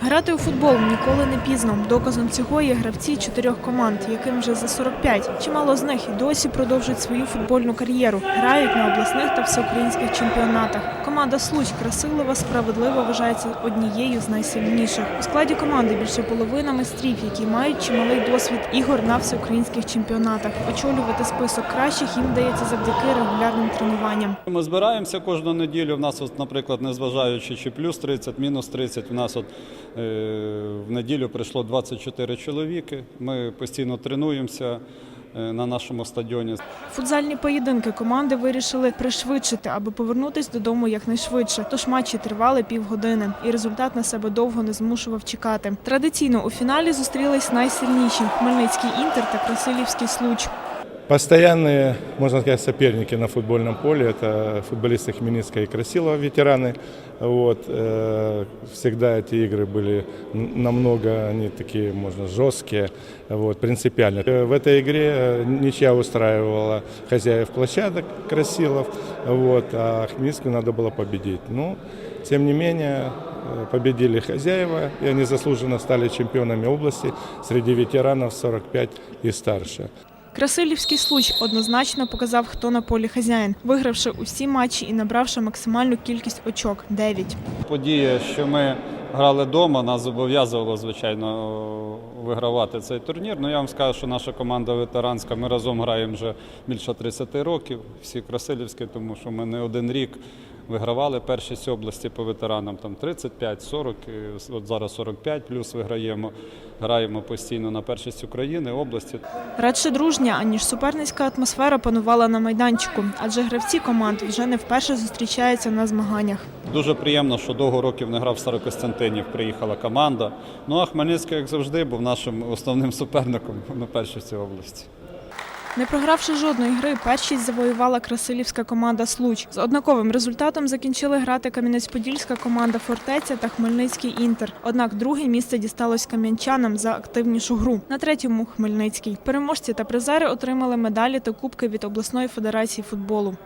Грати у футбол ніколи не пізно. Доказом цього є гравці чотирьох команд, яким вже за 45. Чимало з них і досі продовжують свою футбольну кар'єру. Грають на обласних та всеукраїнських чемпіонатах. Команда Случ Красилова справедливо вважається однією з найсильніших. У складі команди більше половина майстрів, які мають чималий досвід ігор на всеукраїнських чемпіонатах. Очолювати список кращих їм вдається завдяки регулярним тренуванням. Ми збираємося кожну неділю. У нас, от, наприклад, незважаючи чи плюс 30, мінус 30, у нас от, в неділю прийшло 24 чоловіки. Ми постійно тренуємося е, на нашому стадіоні. Футзальні поєдинки команди вирішили пришвидшити, аби повернутись додому якнайшвидше. Тож матчі тривали півгодини, і результат на себе довго не змушував чекати. Традиційно у фіналі зустрілись найсильніші Хмельницький інтер та Красилівський случ. Постоянные, можно сказать, соперники на футбольном поле – это футболисты Хмельницкого и Красилова, ветераны. Вот. э, Всегда эти игры были н- намного, они такие, можно, жесткие, вот, принципиальные. Э, В этой игре э, ничья устраивала хозяев площадок Красилов, вот, а Хмельницкому надо было победить. Ну, тем не менее, э, победили хозяева, и они заслуженно стали чемпионами области среди ветеранов 45 и старше. Красилівський случ однозначно показав, хто на полі хазяїн, вигравши усі матчі і набравши максимальну кількість очок 9. Подія, що ми грали вдома, нас зобов'язувало, звичайно, вигравати цей турнір. Ну, я вам скажу, що наша команда ветеранська, ми разом граємо вже більше 30 років, всі красилівські, тому що ми не один рік вигравали першість області по ветеранам, там 35, 40, і от зараз 45, плюс виграємо, граємо постійно на першість України, області. Радше дружня, аніж суперницька атмосфера панувала на майданчику, адже гравці команд вже не вперше зустрічаються на змаганнях. Дуже приємно, що довго років не грав в Старокостянтинів, приїхала команда. Ну а Хмельницький, як завжди, був нашим основним суперником на першості області. Не програвши жодної гри, першість завоювала красилівська команда Случ. З однаковим результатом закінчили грати Кам'янець-Подільська команда Фортеця та Хмельницький Інтер. Однак друге місце дісталось кам'янчанам за активнішу гру. На третьому Хмельницький. Переможці та призери отримали медалі та кубки від обласної федерації футболу.